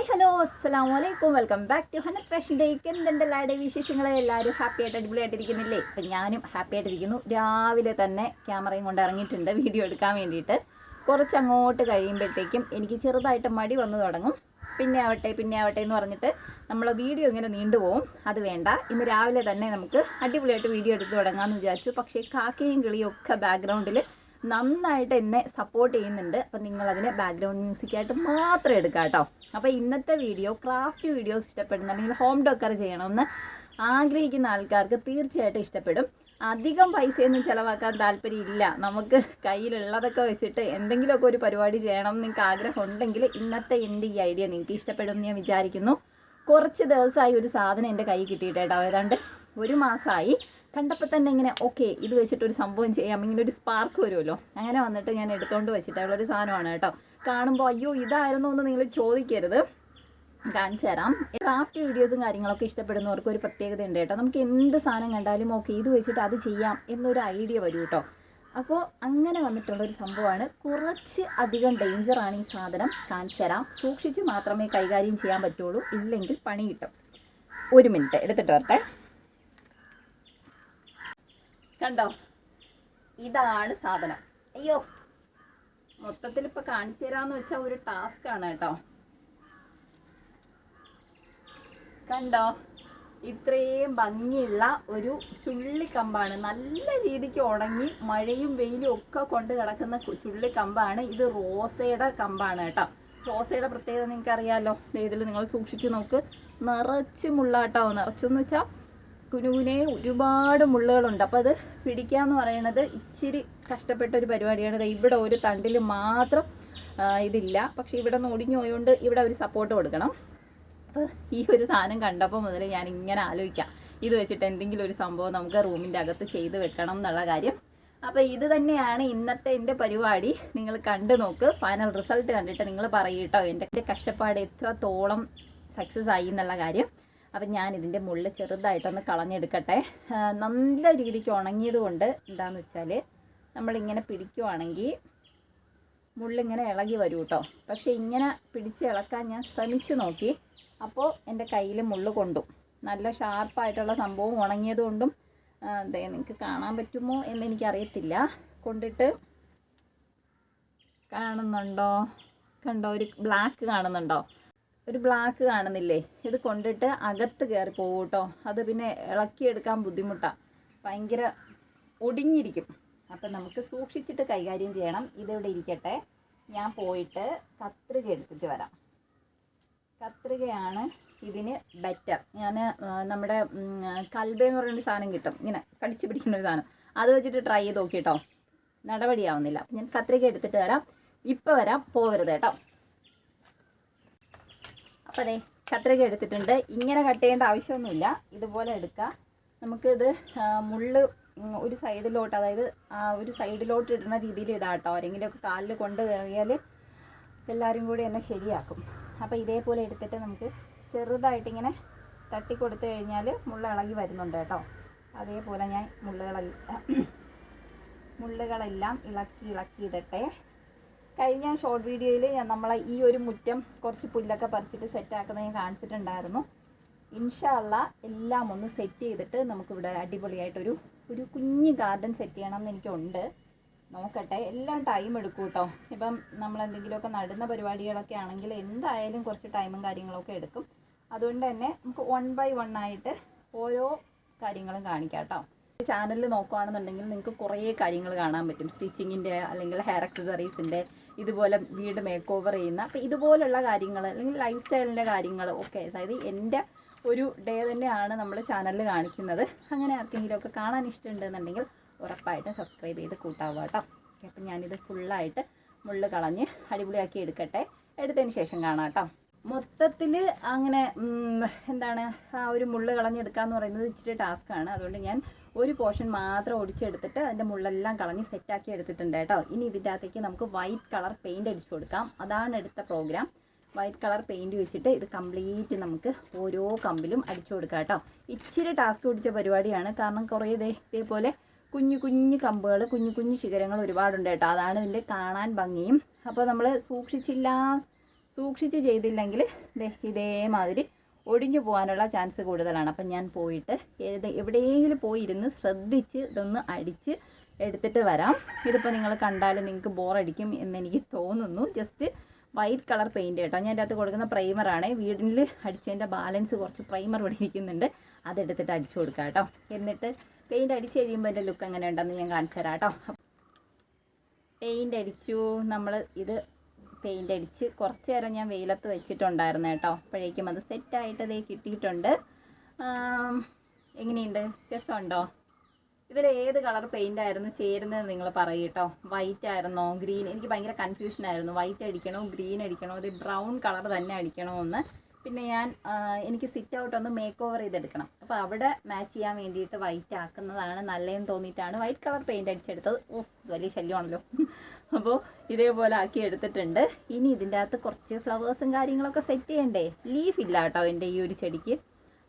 Hi hello അസ്സാം വലൈക്കും welcome back to Hanath fashion ഡേക്ക് എന്തുണ്ട് എല്ലാവരുടെ വിശേഷങ്ങളെ? എല്ലാവരും ഹാപ്പി ആയിട്ട് അടിപൊളിയായിട്ടിരിക്കുന്നില്ലേ? അപ്പം ഞാനും ഹാപ്പി ആയിട്ടിരിക്കുന്നു. രാവിലെ തന്നെ ക്യാമറയും കൊണ്ട് ഇറങ്ങിയിട്ടുണ്ട് വീഡിയോ എടുക്കാൻ വേണ്ടിയിട്ട്. കുറച്ച് അങ്ങോട്ട് കഴിയുമ്പോഴത്തേക്കും എനിക്ക് ചെറുതായിട്ട് മടി വന്നു തുടങ്ങും. പിന്നെ ആവട്ടെ പിന്നെ ആവട്ടെ എന്ന് പറഞ്ഞിട്ട് നമ്മളെ വീഡിയോ ഇങ്ങനെ നീണ്ടുപോകും അത് വേണ്ട. ഇന്ന് രാവിലെ തന്നെ നമുക്ക് അടിപൊളിയായിട്ട് വീഡിയോ എടുത്ത് തുടങ്ങാമെന്ന് വിചാരിച്ചു. പക്ഷേ കാക്കയും കിളിയും ഒക്കെ ബാക്ക്ഗ്രൗണ്ടിൽ നന്നായിട്ട് എന്നെ സപ്പോർട്ട് ചെയ്യുന്നുണ്ട്. അപ്പം നിങ്ങളതിനെ ബാക്ക്ഗ്രൗണ്ട് മ്യൂസിക്കായിട്ട് മാത്രം എടുക്കുക കേട്ടോ അപ്പോൾ ഇന്നത്തെ വീഡിയോ ക്രാഫ്റ്റ് വീഡിയോസ് ഇഷ്ടപ്പെടുന്നുണ്ടെങ്കിൽ ഹോം ഡെക്കർ ചെയ്യണമെന്ന് ആഗ്രഹിക്കുന്ന ആൾക്കാർക്ക് തീർച്ചയായിട്ടും ഇഷ്ടപ്പെടും. അധികം പൈസയൊന്നും ചിലവാക്കാൻ താല്പര്യമില്ല. നമുക്ക് കയ്യിലുള്ളതൊക്കെ വെച്ചിട്ട് എന്തെങ്കിലുമൊക്കെ ഒരു പരിപാടി ചെയ്യണം നിങ്ങൾക്ക് ആഗ്രഹം ഉണ്ടെങ്കിൽ ഇന്നത്തെ എന്റെ ഈ ഐഡിയ നിങ്ങൾക്ക് ഇഷ്ടപ്പെടും എന്ന് ഞാൻ വിചാരിക്കുന്നു. കുറച്ച് ദിവസമായി ഒരു സാധനം എന്റെ കയ്യിൽ കിട്ടിയിട്ടേട്ടോ. ഏതാണ്ട് ഒരു മാസമായി. കണ്ടപ്പോൾ തന്നെ ഇങ്ങനെ ഓക്കെ ഇത് വെച്ചിട്ട് ഒരു സംഭവം ചെയ്യാം. ഇങ്ങനെ ഒരു സ്പാർക്ക് വരുമല്ലോ. അങ്ങനെ വന്നിട്ട് ഞാൻ എടുത്തുകൊണ്ട് വെച്ചിട്ടുള്ള ഒരു സാധനമാണ് കേട്ടോ. കാണുമ്പോൾ അയ്യോ ഇതായിരുന്നു എന്ന് നിങ്ങൾ ചോദിക്കരുത്. കാണിച്ചു തരാം. ക്രാഫ്റ്റ് വീഡിയോസും കാര്യങ്ങളൊക്കെ ഇഷ്ടപ്പെടുന്നവർക്ക് ഒരു പ്രത്യേകത ഉണ്ട് കേട്ടോ. നമുക്ക് എന്ത് സാധനം കണ്ടാലും ഓക്കെ ഇത് വെച്ചിട്ട് അത് ചെയ്യാം എന്നൊരു ഐഡിയ വരും കേട്ടോ. അപ്പോൾ അങ്ങനെ വന്നിട്ടുള്ള ഒരു സംഭവമാണ്. കുറച്ച് അധികം ഡേഞ്ചറാണ് ഈ സാധനം. കാണിച്ചു തരാം. സൂക്ഷിച്ച് മാത്രമേ കൈകാര്യം ചെയ്യാൻ പറ്റുള്ളൂ. ഇല്ലെങ്കിൽ പണി കിട്ടും. ഒരു മിനിറ്റ് എടുത്തിട്ട് വരട്ടെ. കണ്ടോ? ഇതാണ് സാധനം. അയ്യോ മൊത്തത്തിൽ ഇപ്പൊ കാണിച്ചു തരാന്ന് വെച്ചാൽ ഒരു ടാസ്ക് ആണ് കേട്ടോ. കണ്ടോ? ഇത്രയും ഭംഗിയുള്ള ഒരു ചുള്ളിക്കമ്പാണ്. നല്ല രീതിക്ക് ഉണങ്ങി മഴയും വെയിലും ഒക്കെ കൊണ്ട് കിടക്കുന്ന ചുള്ളിക്കമ്പാണ്. ഇത് റോസയുടെ കമ്പാണ് കേട്ടോ. റോസയുടെ പ്രത്യേകത നിങ്ങൾക്ക് അറിയാമല്ലോ ഇതിൽ നിങ്ങൾ സൂക്ഷിച്ചു നോക്ക്. നിറച്ച് മുള്ളാട്ടോ. നിറച്ചെന്ന് വെച്ചാൽ കുനുകുനെ ഒരുപാട് മുള്ളുകളുണ്ട്. അപ്പോൾ അത് പിടിക്കുക പിടിക്കാന്ന് പറയുന്നത് ഇച്ചിരി കഷ്ടപ്പെട്ട ഒരു പരിപാടിയാണ്. ഇവിടെ ഒരു തണ്ടിൽ മാത്രം ഇതില്ല. പക്ഷെ ഇവിടെ നിന്ന് ഒടിഞ്ഞു ഇവിടെ ഒരു സപ്പോർട്ട് കൊടുക്കണം. അപ്പോൾ ഈ ഒരു സാധനം കണ്ടപ്പോൾ മുതൽ ഞാൻ ഇങ്ങനെ ആലോചിക്കാം. ഇത് വെച്ചിട്ട് എന്തെങ്കിലും ഒരു സംഭവം നമുക്ക് റൂമിന്റെ അകത്ത് ചെയ്ത് വെക്കണം എന്നുള്ള കാര്യം. അപ്പോൾ ഇത് തന്നെയാണ് ഇന്നത്തെ എന്റെ പരിപാടി. നിങ്ങൾ കണ്ടു നോക്ക്. ഫൈനൽ റിസൾട്ട് കണ്ടിട്ട് നിങ്ങൾ പറയൂട്ടോ എന്റെ കഷ്ടപ്പാട് എത്രത്തോളം സക്സസ് ആയി എന്നുള്ള കാര്യം. അപ്പം ഞാൻ ഇതിന്റെ മുള്ള് ചെറുതായിട്ടൊന്ന് കളഞ്ഞെടുക്കട്ടെ. നല്ല രീതിക്ക് ഉണങ്ങിയത് കൊണ്ട് എന്താണെന്ന് വെച്ചാൽ നമ്മളിങ്ങനെ പിടിക്കുവാണെങ്കിൽ മുള്ളിങ്ങനെ ഇളകി വരും കേട്ടോ പക്ഷേ ഇങ്ങനെ പിടിച്ച് ഇളക്കാൻ ഞാൻ ശ്രമിച്ചു നോക്കി. അപ്പോൾ എന്റെ കയ്യിൽ മുള്ള് കൊണ്ടു. നല്ല ഷാർപ്പായിട്ടുള്ള സംഭവം ഉണങ്ങിയത് കൊണ്ടും നിങ്ങൾക്ക് കാണാൻ പറ്റുമോ എന്ന് എനിക്കറിയത്തില്ല. കൊണ്ടിട്ട് കാണുന്നുണ്ടോ? കണ്ടോ? ഒരു ബ്ലാക്ക് കാണുന്നുണ്ടോ? ഒരു ബ്ലാക്ക് കാണുന്നില്ലേ? ഇത് കൊണ്ടിട്ട് അകത്ത് കയറി പോകും കേട്ടോ അത് പിന്നെ ഇളക്കിയെടുക്കാൻ ബുദ്ധിമുട്ടാണ് ഭയങ്കര ഒടിഞ്ഞിരിക്കും. അപ്പം നമുക്ക് സൂക്ഷിച്ചിട്ട് കൈകാര്യം ചെയ്യണം. ഇതിവിടെ ഇരിക്കട്ടെ. ഞാൻ പോയിട്ട് കത്രിക എടുത്തിട്ട് വരാം. കത്രികയാണ് ഇതിന് ബെറ്റർ ഞാൻ നമ്മുടെ കൽബേ എന്ന് പറയുന്ന സാധനം കിട്ടും. ഇങ്ങനെ കടിച്ചു പിടിക്കുന്ന ഒരു സാധനം. അത് വെച്ചിട്ട് ട്രൈ ചെയ്ത് നോക്കി കേട്ടോ നടപടിയാവുന്നില്ല. ഞാൻ കത്രിക എടുത്തിട്ട് വരാം. ഇപ്പം വരാം. പോവരുത് കേട്ടോ. അപ്പോൾ അതെ കത്രിക എടുത്തിട്ടുണ്ട്. ഇങ്ങനെ കട്ട് ചെയ്യേണ്ട ആവശ്യമൊന്നുമില്ല. ഇതുപോലെ എടുക്കാം. നമുക്കിത് മുള്ള് ഒരു സൈഡിലോട്ട് അതായത് ഒരു സൈഡിലോട്ട് ഇടുന്ന രീതിയിൽ ഇടാം കേട്ടോ. ആരെങ്കിലുമൊക്കെ കാലിൽ കൊണ്ട് കയറിയാൽ എല്ലാവരും കൂടി എന്നെ ശരിയാക്കും. അപ്പോൾ ഇതേപോലെ എടുത്തിട്ട് നമുക്ക് ചെറുതായിട്ടിങ്ങനെ തട്ടി കൊടുത്തു കഴിഞ്ഞാൽ മുള്ള ഇളകി വരുന്നുണ്ട് കേട്ടോ. അതേപോലെ ഞാൻ മുള്ളുകളെല്ലാം മുള്ളുകളെല്ലാം ഇളക്കി ഇളക്കി ഇടട്ടെ. കഴിഞ്ഞ ഷോർട്ട് വീഡിയോയിൽ ഞാൻ നമ്മളെ ഈ ഒരു മുറ്റം കുറച്ച് പുല്ലൊക്കെ പറിച്ചിട്ട് സെറ്റാക്കുന്നത് ഞാൻ കാണിച്ചിട്ടുണ്ടായിരുന്നു. ഇൻഷാല്ല എല്ലാം ഒന്ന് സെറ്റ് ചെയ്തിട്ട് നമുക്കിവിടെ അടിപൊളിയായിട്ടൊരു ഒരു കുഞ്ഞ് ഗാർഡൻ സെറ്റ് ചെയ്യണം എന്ന് എനിക്കുണ്ട്. നോക്കട്ടെ എല്ലാം ടൈം എടുക്കും കേട്ടോ ഇപ്പം നമ്മൾ എന്തെങ്കിലുമൊക്കെ നടുന്ന പരിപാടികളൊക്കെ ആണെങ്കിൽ എന്തായാലും കുറച്ച് ടൈമും കാര്യങ്ങളൊക്കെ എടുക്കും. അതുകൊണ്ട് തന്നെ നമുക്ക് വൺ ബൈ വൺ ആയിട്ട് ഓരോ കാര്യങ്ങളും കാണിക്കാം കേട്ടോ ചാനലിൽ നോക്കുകയാണെന്നുണ്ടെങ്കിൽ നിങ്ങൾക്ക് കുറേ കാര്യങ്ങൾ കാണാൻ പറ്റും. സ്റ്റിച്ചിങ്ങിന്റെ അല്ലെങ്കിൽ ഹെയർ അക്സസറീസിന്റെ ഇതുപോലെ വീട് മേക്ക് ഓവർ ചെയ്യുന്ന അപ്പോൾ ഇതുപോലുള്ള കാര്യങ്ങൾ അല്ലെങ്കിൽ ലൈഫ് സ്റ്റൈലിന്റെ കാര്യങ്ങൾ ഒക്കെ അതായത് എന്റെ ഒരു ഡേ തന്നെയാണ് നമ്മൾ ചാനലിൽ കാണിക്കുന്നത്. അങ്ങനെ ആർക്കെങ്കിലുമൊക്കെ കാണാൻ ഇഷ്ടമുണ്ടെന്നുണ്ടെങ്കിൽ ഉറപ്പായിട്ടും സബ്സ്ക്രൈബ് ചെയ്ത് കൂട്ടാവുക കേട്ടോ. ഓക്കെ അപ്പം ഞാനിത് ഫുള്ളായിട്ട് മുള്ള് കളഞ്ഞ് അടിപൊളിയാക്കി എടുക്കട്ടെ. എടുത്തതിന് ശേഷം കാണാം കേട്ടോ. മൊത്തത്തിൽ അങ്ങനെ എന്താണ് ആ ഒരു മുള്ള് കളഞ്ഞെടുക്കുക എന്ന് പറയുന്നത് ഇച്ചിരി ടാസ്ക്കാണ് അതുകൊണ്ട് ഞാൻ ഒരു പോർഷൻ മാത്രം ഒടിച്ചെടുത്തിട്ട് അതിന്റെ മുള്ളെല്ലാം കളഞ്ഞ് സെറ്റാക്കി എടുത്തിട്ടുണ്ട് കേട്ടോ. ഇനി ഇതിന്റെ അകത്തേക്ക് നമുക്ക് വൈറ്റ് കളർ പെയിന്റ് അടിച്ചു കൊടുക്കാം. അതാണ് എടുത്ത പ്രോഗ്രാം. വൈറ്റ് കളർ പെയിന്റ് വെച്ചിട്ട് ഇത് കംപ്ലീറ്റ് നമുക്ക് ഓരോ കമ്പിലും അടിച്ചു കൊടുക്കാം കേട്ടോ. ഇച്ചിരി ടാസ്ക് പിടിച്ച പരിപാടിയാണ്. കാരണം കുറേ ഇതേ ഇതേപോലെ കുഞ്ഞു കുഞ്ഞു കമ്പുകൾ കുഞ്ഞു കുഞ്ഞു ശിഖരങ്ങൾ ഒരുപാടുണ്ട് കേട്ടോ. അതാണ് ഇതിന്റെ കാണാൻ ഭംഗിയും. അപ്പോൾ നമ്മൾ സൂക്ഷിച്ചില്ല സൂക്ഷിച്ച് ചെയ്തില്ലെങ്കിൽ ഇതേമാതിരി ഒടിഞ്ഞു പോകാനുള്ള ചാൻസ് കൂടുതലാണ്. അപ്പം ഞാൻ പോയിട്ട് ഏത് എവിടെയെങ്കിലും പോയിരുന്ന് ശ്രദ്ധിച്ച് ഇതൊന്ന് അടിച്ച് എടുത്തിട്ട് വരാം. ഇതിപ്പോൾ നിങ്ങൾ കണ്ടാൽ നിങ്ങൾക്ക് ബോറടിക്കും എന്നെനിക്ക് തോന്നുന്നു. ജസ്റ്റ് വൈറ്റ് കളർ പെയിന്റ് കേട്ടോ. ഞാൻ അതിനകത്ത് കൊടുക്കുന്ന പ്രൈമറാണ് വീടിൽ അടിച്ചതിന്റെ ബാലൻസ് കുറച്ച് പ്രൈമർ ഇവിടെ അതെടുത്തിട്ട് അടിച്ചു കൊടുക്കാം കേട്ടോ. എന്നിട്ട് പെയിന്റ് അടിച്ച് കഴിയുമ്പോൾ എന്റെ ലുക്ക് എങ്ങനെ ഉണ്ടെന്ന് ഞാൻ കാണിച്ചു തരാം കേട്ടോ. പെയിന്റ് അടിച്ചു. നമ്മൾ ഇത് പെയിന്റ് അടിച്ച് കുറച്ച് നേരം ഞാൻ വെയിലത്ത് വെച്ചിട്ടുണ്ടായിരുന്നു കേട്ടോ. അപ്പോഴേക്കും അത് സെറ്റായിട്ട് ഇതേ കിട്ടിയിട്ടുണ്ട്. എങ്ങനെയുണ്ട്? രസമുണ്ടോ? ഇതിൽ ഏത് കളർ പെയിന്റ് ആയിരുന്നു ചേരുന്നത് നിങ്ങൾ പറയൂ കേട്ടോ. വൈറ്റ് ആയിരുന്നോ? ഗ്രീൻ എനിക്ക് ഭയങ്കര കൺഫ്യൂഷൻ ആയിരുന്നു. വൈറ്റ് അടിക്കണോ? ഗ്രീൻ അടിക്കണോ? ഇത് ബ്രൗൺ കളർ തന്നെ അടിക്കണോ എന്ന് പിന്നെ ഞാൻ എനിക്ക് സിറ്റ് ഔട്ട് ഒന്ന് മേക്ക് ഓവർ ചെയ്തെടുക്കണം. അപ്പോൾ അവിടെ മാച്ച് ചെയ്യാൻ വേണ്ടിയിട്ട് വൈറ്റ് ആക്കുന്നതാണ് നല്ലതെന്ന് തോന്നിയിട്ടാണ് വൈറ്റ് കളർ പെയിന്റ് അടിച്ചെടുത്തത്. ഓ വലിയ ശല്യമാണല്ലോ. അപ്പോൾ ഇതേപോലെ ആക്കി എടുത്തിട്ടുണ്ട്. ഇനി ഇതിന്റെ അകത്ത് കുറച്ച് ഫ്ലവേഴ്സും കാര്യങ്ങളൊക്കെ സെറ്റ് ചെയ്യണ്ടേ? ലീഫ് ഇല്ല കേട്ടോ എന്റെ ഈ ഒരു ചെടിക്ക്.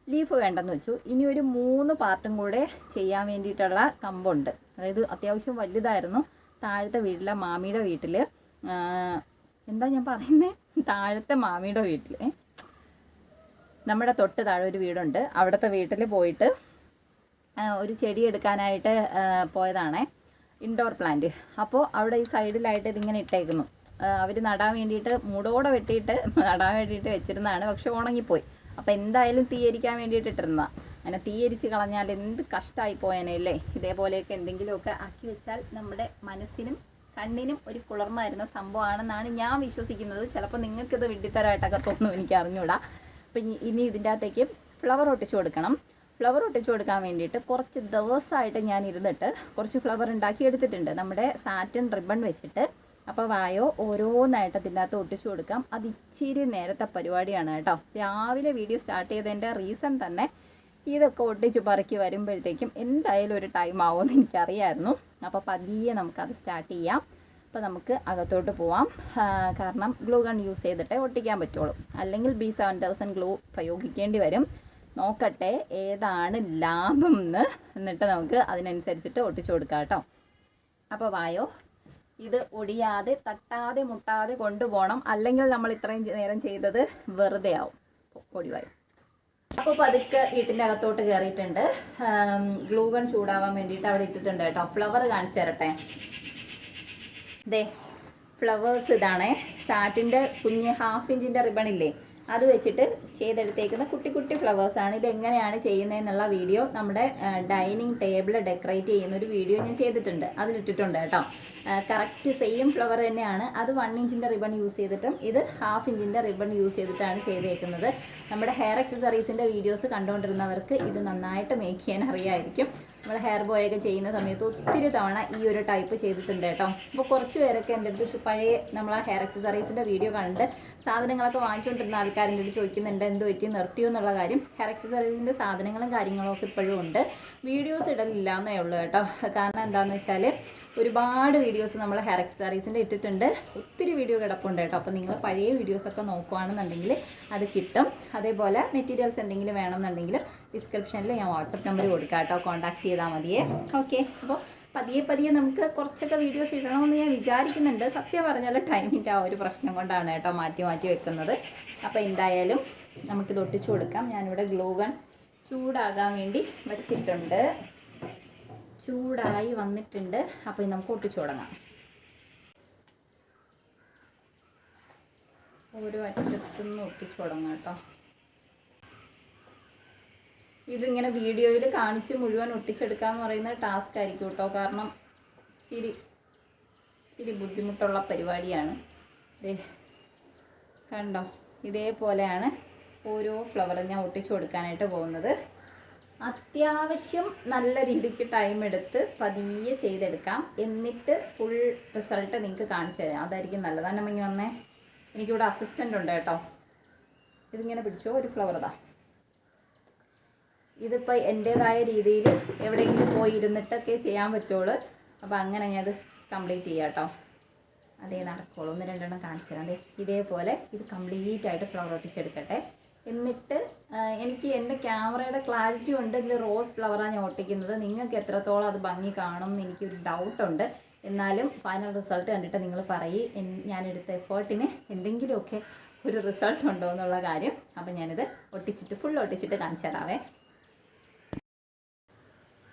ലീഫ് വേണ്ടെന്ന് വെച്ചു. ഇനി ഒരു മൂന്ന് പാർട്ടും കൂടെ ചെയ്യാൻ വേണ്ടിയിട്ടുള്ള കമ്പുണ്ട്. അതായത് അത്യാവശ്യം വലുതായിരുന്നു. താഴത്തെ വീട്ടിലെ മാമിയുടെ വീട്ടിൽ എന്താ ഞാൻ പറയുന്നത് താഴത്തെ മാമിയുടെ വീട്ടിൽ നമ്മുടെ തൊട്ട് താഴെ ഒരു വീടുണ്ട്. അവിടുത്തെ വീട്ടിൽ പോയിട്ട് ഒരു ചെടി എടുക്കാനായിട്ട് പോയതാണേ. ഇൻഡോർ പ്ലാന്റ് അപ്പോൾ അവിടെ ഈ സൈഡിലായിട്ട് ഇതിങ്ങനെ ഇട്ടേക്കുന്നു. അവർ നടാൻ വേണ്ടിയിട്ട് മൂടോടെ വെട്ടിയിട്ട് നടാൻ വേണ്ടിയിട്ട് വെച്ചിരുന്നതാണ്. പക്ഷെ ഉണങ്ങിപ്പോയി. അപ്പോൾ എന്തായാലും തീയരിക്കാൻ വേണ്ടിയിട്ട് ഇട്ടിരുന്നതാണ് അങ്ങനെ തീയരിച്ച് കളഞ്ഞാൽ എന്ത് കഷ്ടമായി പോയേനല്ലേ ഇതേപോലെയൊക്കെ എന്തെങ്കിലുമൊക്കെ ആക്കി വെച്ചാൽ നമ്മുടെ മനസ്സിനും കണ്ണിനും ഒരു കുളിർമ വരുന്ന സംഭവമാണെന്നാണ് ഞാൻ വിശ്വസിക്കുന്നത്. ചിലപ്പോൾ നിങ്ങൾക്കിത് വിഡ്ഢിത്തരമായിട്ടൊക്കെ തോന്നും എനിക്ക് അറിഞ്ഞൂടാ അപ്പം ഇനി ഇതിന്റെ അകത്തേക്ക് ഫ്ലവർ ഒട്ടിച്ചു കൊടുക്കണം. ഫ്ലവർ ഒട്ടിച്ചു കൊടുക്കാൻ വേണ്ടിയിട്ട് കുറച്ച് ദിവസമായിട്ട് ഞാൻ ഇരുന്നിട്ട് കുറച്ച് ഫ്ലവർ ഉണ്ടാക്കി എടുത്തിട്ടുണ്ട്. നമ്മുടെ സാറ്റൻ റിബൺ വെച്ചിട്ട്. അപ്പോൾ വായോ ഓരോന്നായിട്ട് അതിന്റെ അകത്ത് ഒട്ടിച്ചു കൊടുക്കാം. അത് ഇച്ചിരി നേരത്തെ പരിപാടിയാണ് കേട്ടോ. രാവിലെ വീഡിയോ സ്റ്റാർട്ട് ചെയ്തതിന്റെ റീസൺ തന്നെ ഇതൊക്കെ ഒട്ടിച്ച് പറക്കി വരുമ്പോഴത്തേക്കും എന്തായാലും ഒരു ടൈം ആവുമെന്ന് എനിക്കറിയായിരുന്നു. അപ്പോൾ പതിയെ നമുക്കത് സ്റ്റാർട്ട് ചെയ്യാം. അപ്പോൾ നമുക്ക് അകത്തോട്ട് പോവാം. കാരണം ഗ്ലൂ ഗൺ യൂസ് ചെയ്തിട്ടേ ഒട്ടിക്കാൻ പറ്റുള്ളൂ. അല്ലെങ്കിൽ ബി സെവൻ തൗസൻഡ് ഗ്ലൂ പ്രയോഗിക്കേണ്ടി വരും. നോക്കട്ടെ ഏതാണ് ലാഭം എന്ന് എന്നിട്ട് നമുക്ക് അതിനനുസരിച്ചിട്ട് ഒട്ടിച്ചു കൊടുക്കാം കേട്ടോ. അപ്പോൾ വായോ ഇത് ഒടിയാതെ തട്ടാതെ മുട്ടാതെ കൊണ്ടുപോകണം. അല്ലെങ്കിൽ നമ്മൾ ഇത്രയും നേരം ചെയ്തത് വെറുതെ ആവും. ഒടിവായി അപ്പോൾ പതുക്കെ വീട്ടിന്റെ അകത്തോട്ട് കയറിയിട്ടുണ്ട്. ഗ്ലൂ ഗൺ ചൂടാവാൻ വേണ്ടിയിട്ട് അവിടെ ഇട്ടിട്ടുണ്ട് കേട്ടോ. ഫ്ലവർ കാണിച്ചു തരട്ടെ. ദേ ഫ്ലവേഴ്സ് ഇതാണ്. സാറ്റിന്റെ കുഞ്ഞ് ഹാഫ് ഇഞ്ചിന്റെ റിബൺ ഇല്ലേ? അത് വെച്ചിട്ട് ചെയ്തെടുത്തേക്കുന്ന കുട്ടി കുട്ടി ഫ്ലവേഴ്സാണ് ഇത് എങ്ങനെയാണ് ചെയ്യുന്നതെന്നുള്ള വീഡിയോ നമ്മുടെ ഡൈനിങ് ടേബിൾ ഡെക്കറേറ്റ് ചെയ്യുന്ന ഒരു വീഡിയോ ഞാൻ ചെയ്തിട്ടുണ്ട്. അതിലിട്ടിട്ടുണ്ട് കേട്ടോ. കറക്റ്റ് സെയിം ഫ്ലവർ തന്നെയാണ്. അത് വൺ ഇഞ്ചിന്റെ റിബൺ യൂസ് ചെയ്തിട്ടും ഇത് ഹാഫ് ഇഞ്ചിന്റെ റിബൺ യൂസ് ചെയ്തിട്ടാണ് ചെയ്തേക്കുന്നത്. നമ്മുടെ ഹെയർ എക്സസറീസിന്റെ വീഡിയോസ് കണ്ടുകൊണ്ടിരുന്നവർക്ക് ഇത് നന്നായിട്ട് മേക്ക് ചെയ്യാൻ അറിയാമായിരിക്കും നമ്മൾ ഹെയർ ബോയ് ഒക്കെ ചെയ്യുന്ന സമയത്ത് ഒത്തിരി തവണ ഈ ഒരു ടൈപ്പ് ചെയ്തിട്ടുണ്ട് കേട്ടോ. അപ്പോൾ കുറച്ച് പേരൊക്കെ എന്റെ അടുത്ത് പഴയ നമ്മൾ ഹെയർ എക്സസറീസിന്റെ വീഡിയോ കണ്ട് സാധനങ്ങളൊക്കെ വാങ്ങിച്ചുകൊണ്ടിരുന്ന ആൾക്കാരുടെ അടുത്ത് ചോദിക്കുന്നുണ്ട് എന്ത് പറ്റി? നിർത്തിയോ? എന്നുള്ള കാര്യം. ഹെയർ എക്സസറീസിന്റെ സാധനങ്ങളും കാര്യങ്ങളും ഒക്കെ ഇപ്പോഴും ഉണ്ട്. വീഡിയോസ് ഇടലില്ല എന്നേ ഉള്ളൂ കേട്ടോ. കാരണം എന്താണെന്ന് വെച്ചാൽ ഒരുപാട് വീഡിയോസ് നമ്മൾ ഹെയർ എക്സസറീസിന്റെ ഇട്ടിട്ടുണ്ട്. ഒത്തിരി വീഡിയോ കിടപ്പുണ്ട് കേട്ടോ. അപ്പോൾ നിങ്ങൾ പഴയ വീഡിയോസൊക്കെ നോക്കുകയാണെന്നുണ്ടെങ്കിൽ അത് കിട്ടും. അതേപോലെ മെറ്റീരിയൽസ് എന്തെങ്കിലും വേണമെന്നുണ്ടെങ്കിൽ ഡിസ്ക്രിപ്ഷനിൽ ഞാൻ വാട്സപ്പ് നമ്പർ കൊടുക്കാം കേട്ടോ. കോൺടാക്ട് ചെയ്താൽ മതിയേ. ഓക്കെ അപ്പോൾ പതിയെ പതിയെ നമുക്ക് കുറച്ചൊക്കെ വീഡിയോസ് ഇടണമെന്ന് ഞാൻ വിചാരിക്കുന്നുണ്ട്. സത്യം പറഞ്ഞാൽ ടൈമിന്റെ ആ ഒരു പ്രശ്നം കൊണ്ടാണ് കേട്ടോ മാറ്റി മാറ്റി വെക്കുന്നത്. അപ്പോൾ എന്തായാലും നമുക്കിത് ഒട്ടിച്ചു കൊടുക്കാം. ഞാനിവിടെ ഗ്ലൂ ഗൺ ചൂടാകാൻ വേണ്ടി വച്ചിട്ടുണ്ട്. ചൂടായി വന്നിട്ടുണ്ട്. അപ്പോൾ നമുക്ക് ഒട്ടിച്ചു തുടങ്ങാം. ഓരോ അറ്റത്തുനിന്ന് ഒട്ടിച്ചു തുടങ്ങാം കേട്ടോ. ഇതിങ്ങനെ വീഡിയോയിൽ കാണിച്ച് മുഴുവൻ ഒട്ടിച്ചെടുക്കാന്ന് പറയുന്ന ടാസ്ക് ആയിരിക്കും കേട്ടോ. കാരണം ഇച്ചിരി ഇച്ചിരി ബുദ്ധിമുട്ടുള്ള പരിപാടിയാണ്. കണ്ടോ? ഇതേപോലെയാണ് ഓരോ ഫ്ലവറും ഞാൻ ഒട്ടിച്ചു കൊടുക്കാനായിട്ട് പോകുന്നത്. അത്യാവശ്യം നല്ല രീതിക്ക് ടൈം എടുത്ത് പതിയെ ചെയ്തെടുക്കാം. എന്നിട്ട് ഫുൾ റിസൾട്ട് നിങ്ങൾക്ക് കാണിച്ചു തരാം. അതായിരിക്കും നല്ലത്. തന്നെ മങ്ങി വന്നേ? എനിക്കിവിടെ അസിസ്റ്റന്റ് ഉണ്ട് കേട്ടോ. ഇതിങ്ങനെ പിടിച്ചോ? ഒരു ഫ്ലവർ ഇതാ. ഇതിപ്പോൾ എന്റേതായ രീതിയിൽ എവിടെയെങ്കിലും പോയി ഇരുന്നിട്ടൊക്കെ ചെയ്യാൻ പറ്റുള്ളൂ. അപ്പോൾ അങ്ങനെ ഞാനത് കംപ്ലീറ്റ് ചെയ്യാം കേട്ടോ. അതേ നടക്കുള്ളൂ. ഒന്ന് രണ്ടെണ്ണം കാണിച്ചു തരാം. അതെ ഇതേപോലെ ഇത് കംപ്ലീറ്റ് ആയിട്ട് ഫ്ലവർ ഒട്ടിച്ചെടുക്കട്ടെ. എന്നിട്ട് എനിക്ക് എന്റെ ക്യാമറയുടെ ക്ലാരിറ്റി ഉണ്ടെങ്കിൽ റോസ് ഫ്ലവറാണ് ഞാൻ ഒട്ടിക്കുന്നത്. നിങ്ങൾക്ക് എത്രത്തോളം അത് ഭംഗി കാണും എന്ന് എനിക്കൊരു ഡൗട്ടുണ്ട് എന്നാലും ഫൈനൽ റിസൾട്ട് കണ്ടിട്ട് നിങ്ങൾ പറയും. ഞാൻ എടുത്ത എഫേർട്ടിന് എന്തെങ്കിലുമൊക്കെ ഒരു റിസൾട്ട് ഉണ്ടോ എന്നുള്ള കാര്യം. അപ്പം ഞാനിത് ഒട്ടിച്ചിട്ട് ഫുൾ ഒട്ടിച്ചിട്ട് കാണിച്ചു തരാവേ.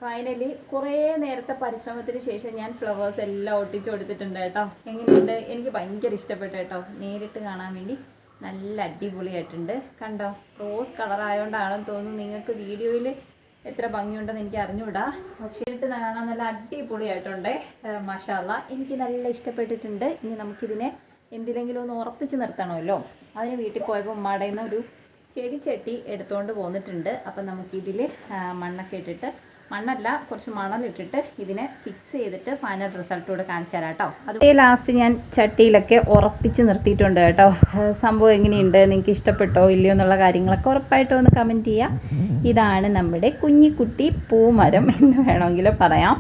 ഫൈനലി കുറേ നേരത്തെ പരിശ്രമത്തിന് ശേഷം ഞാൻ ഫ്ലവേഴ്സ് എല്ലാം ഒട്ടിച്ചു കൊടുത്തിട്ടുണ്ട് കേട്ടോ. എങ്ങനെയുണ്ട്? എനിക്ക് ഭയങ്കര ഇഷ്ടപ്പെട്ടു കേട്ടോ. നേരിട്ട് കാണാൻ വേണ്ടി. നല്ല അടിപൊളിയായിട്ടുണ്ട്. കണ്ടോ റോസ് കളർ ആയതുകൊണ്ടാണെന്ന് തോന്നുന്നു നിങ്ങൾക്ക് വീഡിയോയിൽ എത്ര ഭംഗിയുണ്ടെന്ന് എനിക്ക് അറിഞ്ഞൂടാ പക്ഷേ ഇട്ട് കാണാൻ നല്ല അടിപൊളിയായിട്ടുണ്ട്. മഷാല എനിക്ക് നല്ല ഇഷ്ടപ്പെട്ടിട്ടുണ്ട്. ഇനി നമുക്കിതിനെ എന്തിലെങ്കിലും ഒന്ന് ഉറപ്പിച്ച് നിർത്തണമല്ലോ. അതിന് വീട്ടിൽ പോയപ്പോൾ ഉമ്മാടെ ഒരു ചെടിച്ചട്ടി എടുത്തുകൊണ്ട് പോന്നിട്ടുണ്ട്. അപ്പം നമുക്കിതിൽ മണ്ണൊക്കെ ഇട്ടിട്ട് മണ്ണല്ല കുറച്ച് മണലിട്ടിട്ട് ഇതിനെ ഫിക്സ് ചെയ്തിട്ട് ഫൈനൽ റിസൾട്ട് കൂടെ കാണിച്ചു തരാം കേട്ടോ. അത് ലാസ്റ്റ് ഞാൻ ചട്ടിയിലൊക്കെ ഉറപ്പിച്ച് നിർത്തിയിട്ടുണ്ട് കേട്ടോ. സംഭവം എങ്ങനെയുണ്ട്? നിങ്ങൾക്ക് ഇഷ്ടപ്പെട്ടോ? ഇല്ലയോ എന്നുള്ള കാര്യങ്ങളൊക്കെ ഉറപ്പായിട്ടും ഒന്ന് കമന്റ് ചെയ്യുക ഇതാണ് നമ്മുടെ കുഞ്ഞിക്കുട്ടി പൂമരം എന്ന് വേണമെങ്കിൽ പറയാം.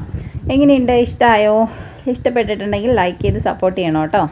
എങ്ങനെയുണ്ട്? ഇഷ്ടമായോ ഇഷ്ടപ്പെട്ടിട്ടുണ്ടെങ്കിൽ ലൈക്ക് ചെയ്ത് സപ്പോർട്ട് ചെയ്യണം കേട്ടോ.